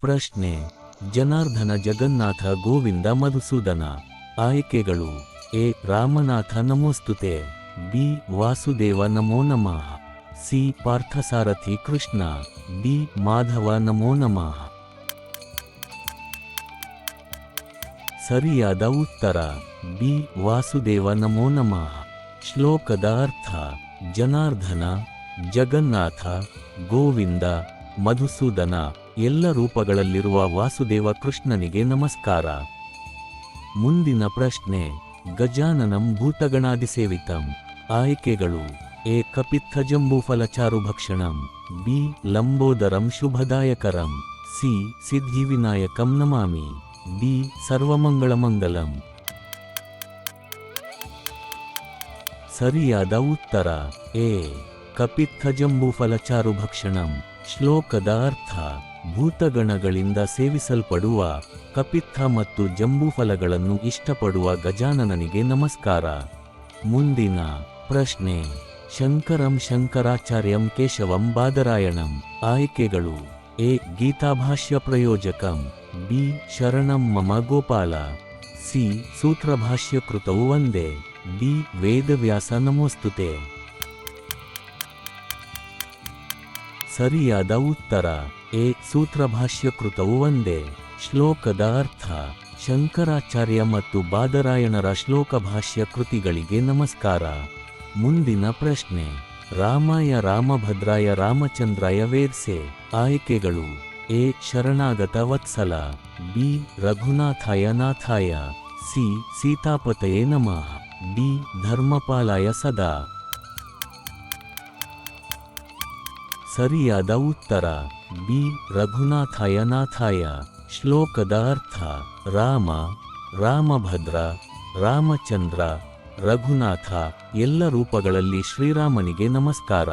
ಪ್ರಶ್ನೆ. ಜನಾರ್ದನ ಜಗನ್ನಾಥ ಗೋವಿಂದ ಮಧುಸೂದನ. ಆಯ್ಕೆಗಳು. ಎ. ರಾಮನಾಥ ನಮೋಸ್ತುತೆ. ಬಿ. ವಾಸುದೇವ ನಮೋ ನಮಃ. ಸಿ. ಪಾರ್ಥಸಾರಥಿ ಕೃಷ್ಣ. ಡಿ. ಮಾಧವ ನಮೋ ನಮಃ. ಸರಿಯಾದ ಉತ್ತರ. ಬಿ. ವಾಸುದೇವ ನಮೋ ನಮಃ. ಶ್ಲೋಕದ ಅರ್ಥ. ಜನಾರ್ದನ, ಜಗನ್ನಾಥ, ಗೋವಿಂದ, ಮಧುಸೂದನ. ಎಲ್ಲ ರೂಪಗಳಲ್ಲಿರುವ ವಾಸುದೇವ ಕೃಷ್ಣನಿಗೆ ನಮಸ್ಕಾರ. ಮುಂದಿನ ಪ್ರಶ್ನೆ, ಗಜಾನನಂ ಭೂತಗಣಾದಿಸೇವಿತಂ ಆಯ್ಕೆಗಳು, ಎ ಕಪಿತ್ಥ ಜಂಬೂಫಲಚಾರು ಭಕ್ಷಣಂ, ಬಿ ಲಂಬೋದರಂ ಶುಭದಾಯಕರಂ, ಸಿ ಸಿದ್ಧಿವಿನಾಯಕಂ ನಮಾಮಿ, ಡಿ ಸರ್ವಮಂಗಳಮಂಗಲಂ ಸರಿಯಾದ ಉತ್ತರ, ಎ ಕಪಿತ್ಥ ಜಂಬೂಫಲಚಾರು ಭಕ್ಷಣಂ ಶ್ಲೋಕದ ಅರ್ಥ, ಭೂತಗಣಗಳಿಂದ ಸೇವಿಸಲ್ಪಡುವ ಕಪಿತ್ಥ ಮತ್ತು ಜಂಬೂಫಲಗಳನ್ನು ಇಷ್ಟಪಡುವ ಗಜಾನನನಿಗೆ ನಮಸ್ಕಾರ. ಮುಂದಿನ ಪ್ರಶ್ನೆ, ಶಂಕರಂ ಶಂಕರಾಚಾರ್ಯಂ ಕೇಶವಂ ಬಾದರಾಯಣಂ. ಆಯ್ಕೆಗಳು, ಎ, ಗೀತಾಭಾಷ್ಯ ಪ್ರಯೋಜಕಂ, ಬಿ, ಶರಣಂ ಮಮ ಗೋಪಾಲ. ಸಿ ಸೂತ್ರಭಾಷ್ಯ ಕೃತವು ಒಂದೇ. ಡಿ, ವೇದವ್ಯಾಸ ನಮೋಸ್ತುತೆ. ಸರಿಯಾದ ಉತ್ತರ. ಎ ಸೂತ್ರಭಾಷ್ಯಕೃತವು ಒಂದೇ. ಶ್ಲೋಕದ ಅರ್ಥ. ಶಂಕರಾಚಾರ್ಯ ಮತ್ತು ಬಾದರಾಯಣರ ಶ್ಲೋಕ ಭಾಷ್ಯ ಕೃತಿಗಳಿಗೆ ನಮಸ್ಕಾರ. ಮುಂದಿನ ಪ್ರಶ್ನೆ. ರಾಮಾಯ ರಾಮಭದ್ರಾಯ ರಾಮಚಂದ್ರಾಯ ವೇರ್ಸೆ. ಆಯ್ಕೆಗಳು. ಎ ಶರಣಾಗತ ವತ್ಸಲ. ಬಿ ರಘುನಾಥಾಯ ನಾಥಾಯ. ಸಿ ಸೀತಾಪತಯೇ ನಮಃ. ಡಿ ಧರ್ಮಪಾಲಾಯ ಸದಾ. ಸರಿಯಾದ ಉತ್ತರ. ಬಿ. ರಘುನಾಥಾಯ ನಾಥಾಯ ಶ್ಲೋಕದ ಅರ್ಥ ರಾಮ, ರಾಮಭದ್ರ, ರಾಮಚಂದ್ರ, ರಘುನಾಥ ಎಲ್ಲ ರೂಪಗಳಲ್ಲಿ ಶ್ರೀರಾಮನಿಗೆ ನಮಸ್ಕಾರ.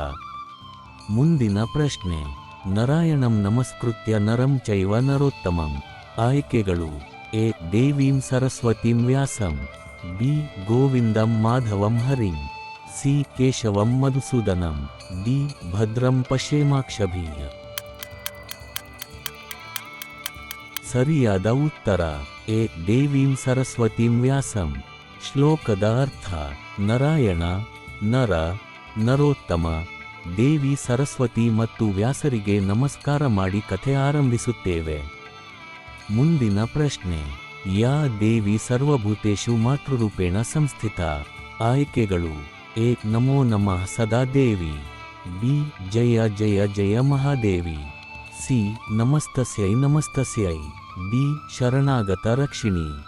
ಮುಂದಿನ ಪ್ರಶ್ನೆ. ನರಾಯಣಂ ನಮಸ್ಕೃತ್ಯ ನರಂ ಚೈವ ನರೋತ್ತಮಂ. ಆಯ್ಕೆಗಳು. ಎ. ದೇವೀಂ ಸರಸ್ವತಿಂ ವ್ಯಾಸಂ. ಬಿ. ಗೋವಿಂದಂ ಮಾಧವಂ ಹರಿಂ. ಸಿ ಕೇಶವಂ ಮಧುಸೂದನಂ, ಡಿ ಭದ್ರಂ ಪಶೇಮಾಕ್ಷಭೀಯ ಸರಿಯಾದ ಉತ್ತರ, ಎ ದೇವೀಂ ಸರಸ್ವತೀಂ ವ್ಯಾಸಂ, ಶ್ಲೋಕದ ಅರ್ಥ, ನಾರಾಯಣ, ನರ, ನರೋತ್ತಮ, ದೇವಿ ಸರಸ್ವತಿ ಮತ್ತು ವ್ಯಾಸರಿಗೆ ನಮಸ್ಕಾರ ಮಾಡಿ ಕಥೆ ಆರಂಭಿಸುತ್ತೇವೆ. ಮುಂದಿನ ಪ್ರಶ್ನೆ, ಯಾ ದೇವಿ ಸರ್ವಭೂತೇಷು ಮಾತೃರೂಪೇಣ ಸಂಸ್ಥಿತ? ಆಯ್ಕೆಗಳು. ಎ ನಮೋ ನಮಃ ಸದಾ ದೇವಿ ಬಿ ಜಯ ಜಯ ಜಯ ಮಹಾದೇವಿ. ಸಿ ನಮಸ್ತಸ್ಯೈ ನಮಸ್ತಸ್ಯೈ. ಬಿ ಶರಣಾಗತ ರಕ್ಷಿಣಿ.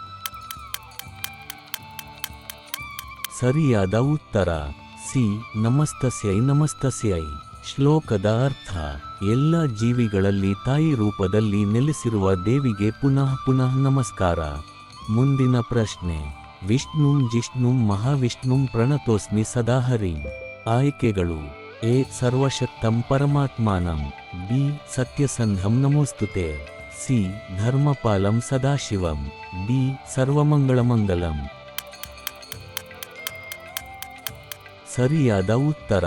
ಸರಿಯಾದ ಉತ್ತರ. ಸಿ ನಮಸ್ತಸ್ಯೈ ನಮಸ್ತಸ್ಯೈ. ಶ್ಲೋಕದ ಅರ್ಥ. ಎಲ್ಲ ಜೀವಿಗಳಲ್ಲಿ ತಾಯಿ ರೂಪದಲ್ಲಿ ನೆಲೆಸಿರುವ ದೇವಿಗೆ ಪುನಃ ಪುನಃ ನಮಸ್ಕಾರ. ಮುಂದಿನ ಪ್ರಶ್ನೆ. ವಿಷ್ಣುಂ ಜಿಷ್ಣುಂ ಮಹಾವಿಷ್ಣುಂ ಪ್ರಣತೋಸ್ಮಿ ಸದಾ ಹರಿಂ. ಆಯ್ಕೆಗಳು. ಎ. ಸರ್ವಶಕ್ತಂ ಪರಮಾತ್ಮಾನಂ. ಬಿ. ಸತ್ಯಸಂಧಂ ನಮೋಸ್ತುತೆ. ಸಿ. ಧರ್ಮಪಾಲಂ ಸದಾಶಿವಂ. ಡಿ. ಸರ್ವಮಂಗಳಮಂಗಲಂ. ಸರಿಯಾದ ಉತ್ತರ.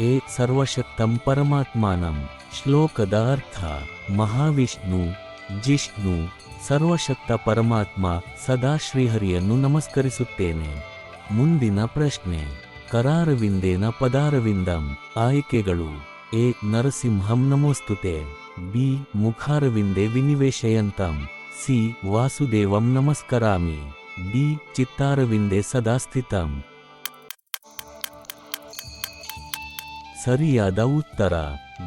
ಎ. ಸರ್ವಶಕ್ತಂ ಪರಮಾತ್ಮಾನಂ. ಶ್ಲೋಕದ ಅರ್ಥ. ಮಹಾವಿಷ್ಣು ಜಿಷ್ಣು ಸರ್ವಶಕ್ತ ಪರಮಾತ್ಮ ಸದಾ ಶ್ರೀಹರಿಯನ್ನು ನಮಸ್ಕರಿಸುತ್ತೇನೆ. ಮುಂದಿನ ಪ್ರಶ್ನೆ, ಕರಾರವಿಂದೇನ ಪದಾರವಿಂದಂ, ಆಯ್ಕೆಗಳು, ಎ ನರಸಿಂಹಂ ನಮೋಸ್ತುತೆ, ಬಿ ಮುಖಾರವಿಂದೆ ವಿನಿವೇಶಯಂತಂ, ಸಿ ವಾಸುದೇವಂ ನಮಸ್ಕರಾಮಿ, ಡಿ ಚಿತ್ತಾರವಿಂದೆ ಸದಾ ಸ್ಥಿತಂ. ಸರಿಯಾದ ಉತ್ತರ,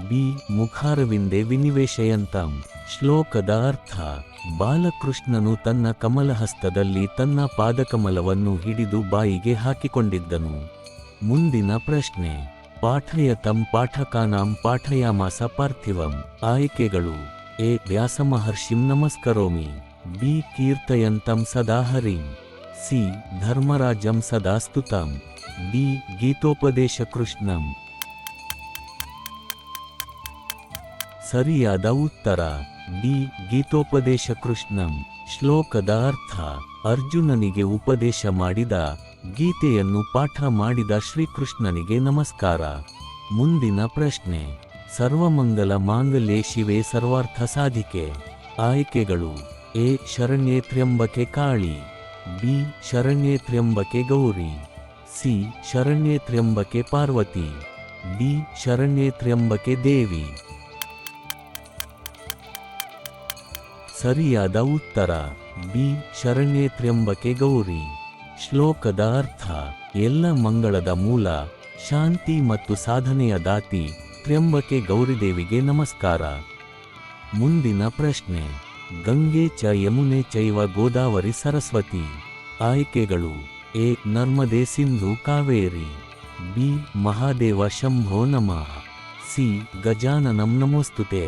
ಬಿ ಮುಖಾರವಿಂದೆ ವಿನಿವೇಶಯಂತಂ. ಶ್ಲೋಕದ ಅರ್ಥ, ಬಾಲಕೃಷ್ಣನು ತನ್ನ ಕಮಲಹಸ್ತದಲ್ಲಿ ತನ್ನ ಪಾದಕಮಲವನ್ನು ಹಿಡಿದು ಬಾಯಿಗೆ ಹಾಕಿಕೊಂಡಿದ್ದನು. ಮುಂದಿನ ಪ್ರಶ್ನೆ, ಪಾಠಯತಂ ಪಾಠಕಾನಾಂ ಪಾಠಯಾಮಾಸ ಪಾರ್ಥಿವಂ. ಆಯ್ಕೆಗಳು, ಎ. ವ್ಯಾಸಮಹರ್ಷಿಂ ನಮಸ್ಕರೋಮಿ, ಬಿ. ಕೀರ್ತಯಂತಂ ಸದಾ ಹರಿಂ ಸಿ. ಧರ್ಮರಾಜಂ ಸದಾ ಸ್ತುತಂ ಡಿ. ಗೀತೋಪದೇಶ ಕೃಷ್ಣಂ. ಸರಿಯಾದ ಉತ್ತರ ಡಿ ಗೀತೋಪದೇಶ ಕೃಷ್ಣಂ. ಶ್ಲೋಕದ ಅರ್ಥ ಅರ್ಜುನನಿಗೆ ಉಪದೇಶ ಮಾಡಿದ, ಗೀತೆಯನ್ನು ಪಾಠ ಮಾಡಿದ ಶ್ರೀಕೃಷ್ಣನಿಗೆ ನಮಸ್ಕಾರ. ಮುಂದಿನ ಪ್ರಶ್ನೆ. ಸರ್ವಮಂಗಲ ಮಾಂಗಲ್ಯ ಶಿವೆ ಸರ್ವಾರ್ಥ ಸಾಧಿಕೆ. ಆಯ್ಕೆಗಳು. ಎ. ಶರಣ್ಯೇ ತ್ರ್ಯಂಬಕೆ ಕಾಳಿ. ಬಿ. ಶರಣ್ಯೇ ತ್ರ್ಯಂಬಕೆ ಗೌರಿ. ಸಿ. ಶರಣ್ಯೇ ತ್ರ್ಯಂಬಕೆ ಪಾರ್ವತಿ. ಡಿ. ಶರಣ್ಯೇ ತ್ರ್ಯಂಬಕೆ ದೇವಿ. ಸರಿಯಾದ ಉತ್ತರ. ಬಿ. ಶರಣ್ಯೇ ತ್ರ್ಯಂಬಕೆ ಗೌರಿ. ಶ್ಲೋಕದ ಅರ್ಥ, ಎಲ್ಲ ಮಂಗಳದ ಮೂಲ, ಶಾಂತಿ ಮತ್ತು ಸಾಧನೆಯ ದಾತಿ, ತ್ರ್ಯಂಬಕೆ ಗೌರಿದೇವಿಗೆ ನಮಸ್ಕಾರ. ಮುಂದಿನ ಪ್ರಶ್ನೆ, ಗಂಗೆ ಚ ಯಮುನೆ ಚೈವ ಗೋದಾವರಿ ಸರಸ್ವತಿ. ಆಯ್ಕೆಗಳು, ಎ. ನರ್ಮದೆ ಸಿಂಧು ಕಾವೇರಿ. ಬಿ. ಮಹಾದೇವ ಶಂಭೋ ನಮಃ. ಸಿ. ಗಜಾನನಂ ನಮೋಸ್ತುತೆ.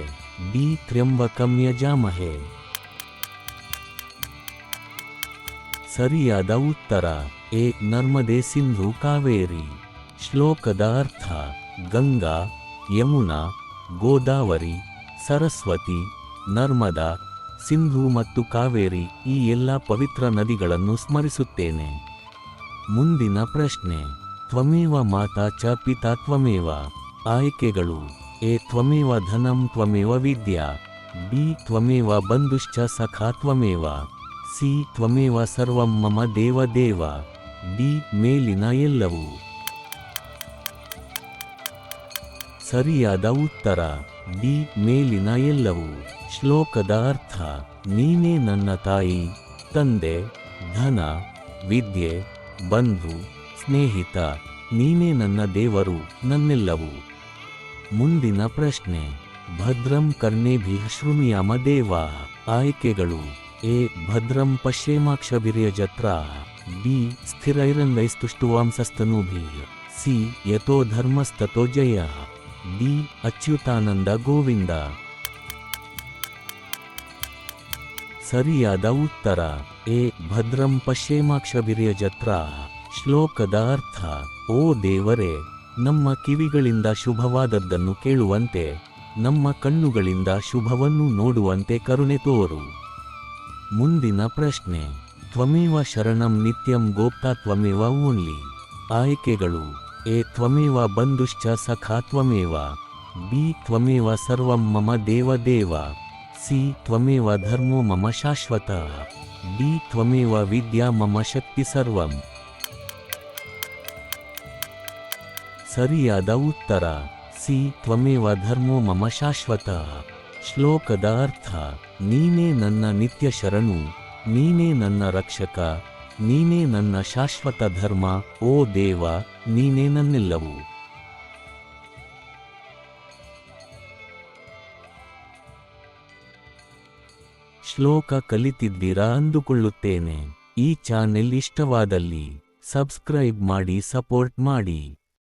ಬಿ ತ್ರ್ಯಂಬಕಂ ಸರಿಯಾದ ಉತ್ತರ. ಎ. ನರ್ಮದೆ ಸಿಂಧು ಕಾವೇರಿ. ಶ್ಲೋಕದ ಅರ್ಥ. ಗಂಗಾ, ಯಮುನಾ, ಗೋದಾವರಿ, ಸರಸ್ವತಿ, ನರ್ಮದಾ, ಸಿಂಧು ಮತ್ತು ಕಾವೇರಿ ಈ ಎಲ್ಲ ಪವಿತ್ರ ನದಿಗಳನ್ನು ಸ್ಮರಿಸುತ್ತೇನೆ. ಮುಂದಿನ ಪ್ರಶ್ನೆ. ತ್ವಮೇವ ಮಾತಾ ಚ ಪಿತಾ ತ್ವಮೇವ. ಆಯ್ಕೆಗಳು. ಎ. ತ್ವಮೇವ ಧನಂ ತ್ವಮೇವ ವಿದ್ಯಾ. ಬಿ. ತ್ವಮೇವ ಬಂಧುಶ್ಚ ಸಖಾ ತ್ವಮೇವ. ಸಿ ತ್ವಮೇವ ಸರ್ವಂ ಮಮ ದೇವ ದೇವ, ಡಿ ಮೇಲಿನ ಎಲ್ಲವೂ. ಸರಿಯಾದ ಉತ್ತರ, ಡಿ ಮೇಲಿನ ಎಲ್ಲವೂ. ಶ್ಲೋಕದ ಅರ್ಥ, ನೀನೇ ನನ್ನ ತಾಯಿ, ತಂದೆ, ಧನ, ವಿದ್ಯೆ, ಬಂಧು, ಸ್ನೇಹಿತ, ನೀನೇ ನನ್ನ ದೇವರು, ನನ್ನೆಲ್ಲವೂ. ಮುಂದಿನ ಪ್ರಶ್ನೆ, ಭದ್ರಂ ಕರ್ಣೇಭಿ ಶೃಣುಯಾಮ ದೇವ, ಆಯ್ಕೆಗಳು. ಎ ಭದ್ರಂ ಪಶ್ಯೇಮಾಕ್ಷಭಿರ್ಯಜತ್ರ ಬಿ ಸ್ಥಿರೈರಂಗೈಸ್ತುಷ್ಟುವಾಂಸಸ್ತನೂಭಿ ಸಿ ಯಥೋ ಧರ್ಮಸ್ತತೋ ಜಯ, ಡಿ ಅಚ್ಯುತಾನಂದ ಗೋವಿಂದ. ಸರಿಯಾದ ಉತ್ತರ, ಎ ಭದ್ರಂ ಪಶ್ಯೇಮಾಕ್ಷಭಿರ್ಯಜತ್ರ ಶ್ಲೋಕದ ಅರ್ಥ, ಓ ದೇವರೇ, ನಮ್ಮ ಕಿವಿಗಳಿಂದ ಶುಭವಾದದ್ದನ್ನು ಕೇಳುವಂತೆ, ನಮ್ಮ ಕಣ್ಣುಗಳಿಂದ ಶುಭವನ್ನು ನೋಡುವಂತೆ ಕರುಣೆ ತೋರು. ಮುಂದಿನ ಪ್ರಶ್ನೆ. ತ್ವಮೇವ ಶರಣಂ ನಿತ್ಯಂ ಗೋಪ್ತಾ ತ್ವಮೇವ ಓನ್ಲಿ. ಆಯ್ಕೆಗಳು. ಎ ತ್ವಮೇವ ಬಂಧುಶ್ಚ ಸಖಾ ತ್ವಮೇವ. ಬಿ ತ್ವಮೇವ ಸರ್ವಂ ಮಮ ದೇವ ದೇವ. ಸಿ ತ್ವಮೇವ ಧರ್ಮೋ ಮಮ ಶಾಶ್ವತ. ಡಿ ತ್ವಮೇವ ವಿದ್ಯಾ ಮಮ ಶಕ್ತಿ ಸರ್ವಂ. ಸರಿಯಾದ ಉತ್ತರ. ಸಿ ತ್ವಮೇವ ಧರ್ಮೋ ಮಮ ಶಾಶ್ವತ. ಶ್ಲೋಕದ ಅರ್ಥ ನೀನೇ ನನ್ನ ನಿತ್ಯ ಶರಣು ನೀನೇ ನನ್ನ ರಕ್ಷಕ, ನೀನೇ ನನ್ನ ಶಾಶ್ವತ ಧರ್ಮ, ಓ ದೇವ, ನೀನೇ ನನ್ನೆಲ್ಲವೂ. ಶ್ಲೋಕ ಕಲಿತಿದ್ದೀರಾ ಅಂದುಕೊಳ್ಳುತ್ತೇನೆ. ಈ ಚಾನೆಲ್ ಇಷ್ಟವಾದಲ್ಲಿ, ಸಬ್ಸ್ಕ್ರೈಬ್ ಮಾಡಿ, ಸಪೋರ್ಟ್ ಮಾಡಿ.